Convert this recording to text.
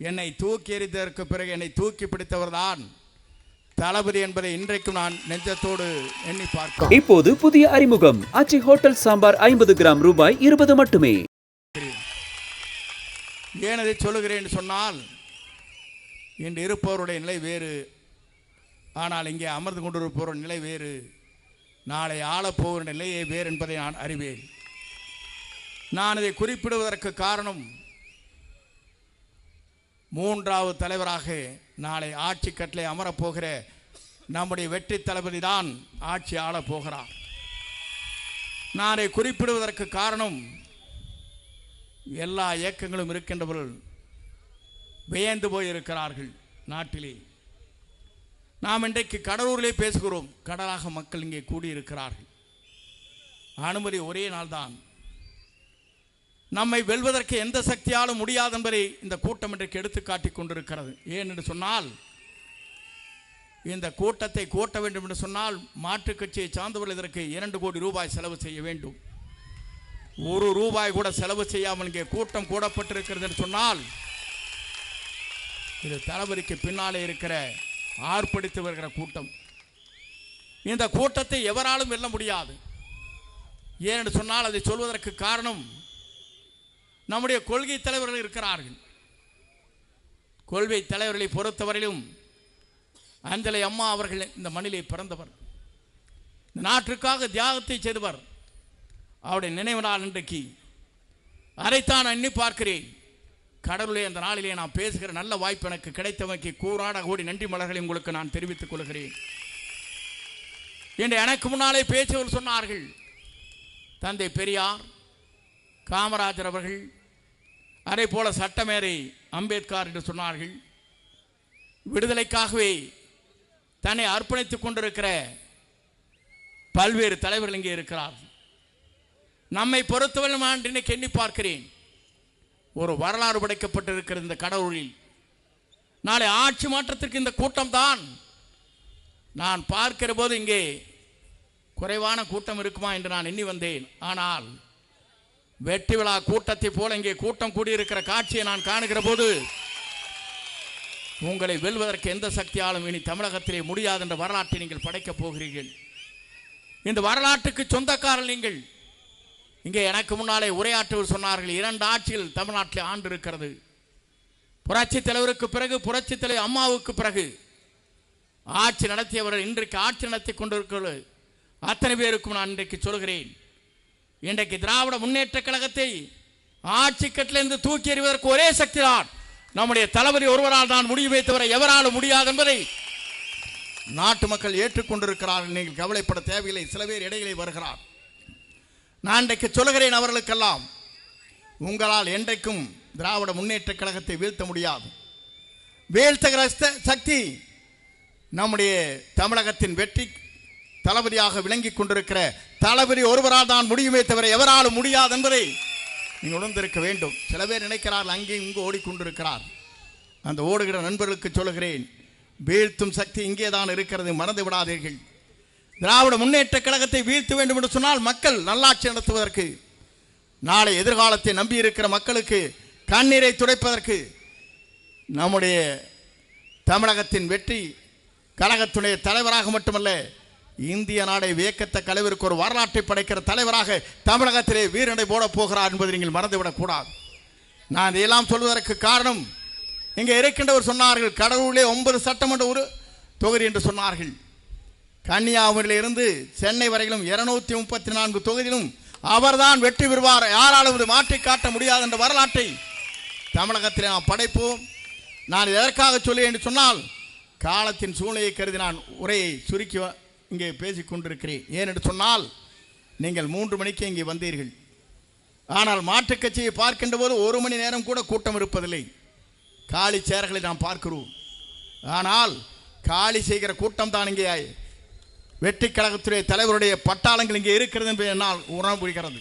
என்னை தூக்கி எறிந்ததற்கு பிறகு என்னை தூக்கி பிடித்தவர்தான். தளபதி என்பதை இன்றைக்கும் நான் நெஞ்சத்தோடு எண்ணி பார்க்கிறேன் இப்போது புதிய அறிமுகம். ஆச்சி ஹோட்டல் சாம்பார் ஐம்பது கிராம் ரூபாய் இருபது மட்டுமே. ஏன் அதை சொல்லுகிறேன் சொன்னால் இன்று இருப்பவருடைய நிலை வேறு. ஆனால் இங்கே அமர்ந்து கொண்டிருப்பவருடைய நிலை வேறு. நாளை ஆளப்போகிற நிலையே வேறு என்பதை நான் அறிவேன். நான் இதை குறிப்பிடுவதற்கு காரணம் மூன்றாவது தலைவராக நாளை ஆட்சி கட்டளை அமரப்போகிற நம்முடைய வெற்றி தளபதி தான் ஆட்சி ஆளப் போகிறார். நான் குறிப்பிடுவதற்கு காரணம் எல்லா இயக்கங்களும் இருக்கின்றவர்கள் வியந்து போய் இருக்கிறார்கள் நாட்டிலே. நாம் இன்றைக்கு கடலூரிலே பேசுகிறோம் கடலாக மக்கள் இங்கே கூடியிருக்கிறார்கள். அனுமதி ஒரே நாள்தான். நம்மை வெல்வதற்கு எந்த சக்தியாலும் முடியாது என்பதை இந்த கூட்டம் இன்றைக்கு எடுத்து காட்டிக் கொண்டிருக்கிறது. ஏன் என்று சொன்னால் இந்த கூட்டத்தை கூட்ட வேண்டும் என்று சொன்னால் மாற்றுக் கட்சியை சார்ந்தவர்கள் இதற்கு இரண்டு கோடி ரூபாய் செலவு செய்ய வேண்டும். ஒரு ரூபாய் கூட செலவு செய்யாமல் இங்கே கூட்டம் கூடப்பட்டிருக்கிறது என்று சொன்னால் இது தளபதிக்கு பின்னாலே இருக்கிற ஆர்ப்பரித்து வருகிற கூட்டம். இந்த கூட்டத்தை எவராலும் வெல்ல முடியாது. ஏனென்று சொன்னால் அதை சொல்வதற்கு காரணம் நம்முடைய கொள்கை தலைவர்கள் இருக்கிறார்கள். கொள்கை தலைவர்களை பொறுத்தவரையிலும் அஞ்சலை அம்மா அவர்கள் இந்த மண்ணிலே பிறந்தவர். இந்த நாட்டிற்காக தியாகத்தை செய்தவர். அவருடைய நினைவு நாள் இன்றைக்கு அதைத்தான் எண்ணி பார்க்கிறேன். கடவுளே அந்த நாளிலே நான் பேசுகிற நல்ல வாய்ப்பு எனக்கு கிடைத்தமைக்கு கூறாட கோடி நன்றி மலர்களை உங்களுக்கு நான் தெரிவித்துக் கொள்கிறேன். என்று எனக்கு முன்னாலே பேசியவர் சொன்னார்கள் தந்தை பெரியார் காமராஜர் அவர்கள் அதே போல சட்டமேரை அம்பேத்கர் என்று சொன்னார்கள். விடுதலைக்காகவே தன்னை அர்ப்பணித்துக் கொண்டிருக்கிற பல்வேறு தலைவர்கள் இங்கே இருக்கிறார்கள். நம்மை பொறுத்தவரை நான் இன்னைக்கு எண்ணி பார்க்கிறேன். ஒரு வரலாறு படைக்கப்பட்டிருக்கிற இந்த கடவுளில் நாளை ஆட்சி மாற்றத்திற்கு இந்த கூட்டம் தான் நான் பார்க்கிற போது இங்கே குறைவான கூட்டம் இருக்குமா என்று நான் எண்ணி வந்தேன். ஆனால் வெற்றி விழா கூட்டத்தை போல இங்கே கூட்டம் கூடியிருக்கிற காட்சியை நான் காணுகிற போது உங்களை வெல்வதற்கு எந்த சக்தியாலும் இனி தமிழகத்திலே முடியாது என்ற வரலாற்றை நீங்கள் படைக்கப் போகிறீர்கள். இந்த வரலாற்றுக்கு சொந்தக்காரர் நீங்கள். இங்கே எனக்கு முன்னாலே உரையாற்றுவர் சொன்னார்கள் இரண்டு ஆட்சிகள் தமிழ்நாட்டில் ஆண்டு இருக்கிறது புரட்சி தலைவருக்கு பிறகு புரட்சி தலைவர் அம்மாவுக்கு பிறகு ஆட்சி நடத்தியவர்கள் இன்றைக்கு ஆட்சி நடத்தி கொண்டிருக்கிறது. அத்தனை பேருக்கும் நான் இன்றைக்கு சொல்கிறேன். இன்றைக்கு திராவிட முன்னேற்ற கழகத்தை ஆட்சி கட்டிலிருந்து தூக்கி எறிவதற்கு ஒரே சக்தி தான். நம்முடைய தளபதி ஒருவரால் தான் முடியுமே தவிர எவராலும் முடியாது என்பதை நாட்டு மக்கள் ஏற்றுக்கொண்டிருக்கிறார்கள். நீங்கள் கவலைப்பட தேவையில்லை. சில பேர் இடையிலே வருகிறார். நான் இன்றைக்கு சொல்லுகிறேன் அவர்களுக்கெல்லாம் உங்களால் என்றைக்கும் திராவிட முன்னேற்ற கழகத்தை வீழ்த்த முடியாது. வீழ்த்துகிற சக்தி நம்முடைய தமிழகத்தின் வெற்றி தளபதியாக விளங்கிக் கொண்டிருக்கிற தளபதி ஒருவரால் தான் முடியுமே தவிர எவராலும் முடியாது என்பதை நீங்கள் உணர்ந்திருக்க வேண்டும். சில பேர் நினைக்கிறார்கள் அங்கே இங்கு ஓடிக்கொண்டிருக்கிறார். அந்த ஓடுகிற நண்பர்களுக்கு சொல்லுகிறேன் வீழ்த்தும் சக்தி இங்கே தான் இருக்கிறது மறந்து விடாதீர்கள். திராவிட முன்னேற்ற கழகத்தை வீழ்த்த வேண்டும் என்று சொன்னால் மக்கள் நல்லாட்சி நடத்துவதற்கு நாளை எதிர்காலத்தை நம்பியிருக்கிற மக்களுக்கு கண்ணீரை துடைப்பதற்கு நம்முடைய தமிழகத்தின் வெற்றி கழகத்துடைய தலைவராக மட்டுமல்ல இந்திய நாடை வியக்கத்த தலைவருக்கு ஒரு வரலாற்றை படைக்கிற தலைவராக தமிழகத்திலே வீரனை போட போகிறார் என்பதை நீங்கள் மறந்துவிடக்கூடாது நான் இதையெல்லாம் சொல்வதற்கு காரணம் இங்கே இருக்கின்றவர் சொன்னார்கள் கடவுளே ஒன்பது சட்டமன்ற ஒரு தொகுதி என்று சொன்னார்கள். கன்னியாகுமரியிலிருந்து சென்னை வரையிலும் இருநூத்தி முப்பத்தி நான்கு தொகுதியிலும் அவர்தான் வெற்றி பெறுவார். யாராலும் இது மாற்றி காட்ட முடியாது என்ற வரலாற்றை தமிழகத்தில் நாம் படைப்போம். நான் எதற்காக சொல்லி என்று சொன்னால் காலத்தின் சூழ்நிலையை கருதி நான் உரையை சுருக்கி இங்கே பேசிக் கொண்டிருக்கிறேன். ஏன் என்று சொன்னால் நீங்கள் மூன்று மணிக்கு இங்கே வந்தீர்கள். ஆனால் மாற்றுக் கட்சியை பார்க்கின்ற போது ஒரு மணி நேரம் கூட கூட்டம் இருப்பதில்லை. காலி சேர்களை நாம் பார்க்கிறோம். ஆனால் காலி செய்கிற கூட்டம் தான் இங்கே. வெற்றி கழகத்துடைய தலைவருடைய பட்டாளங்கள் இங்கே இருக்கிறது என்று என்னால் உணர்வு புரிகிறது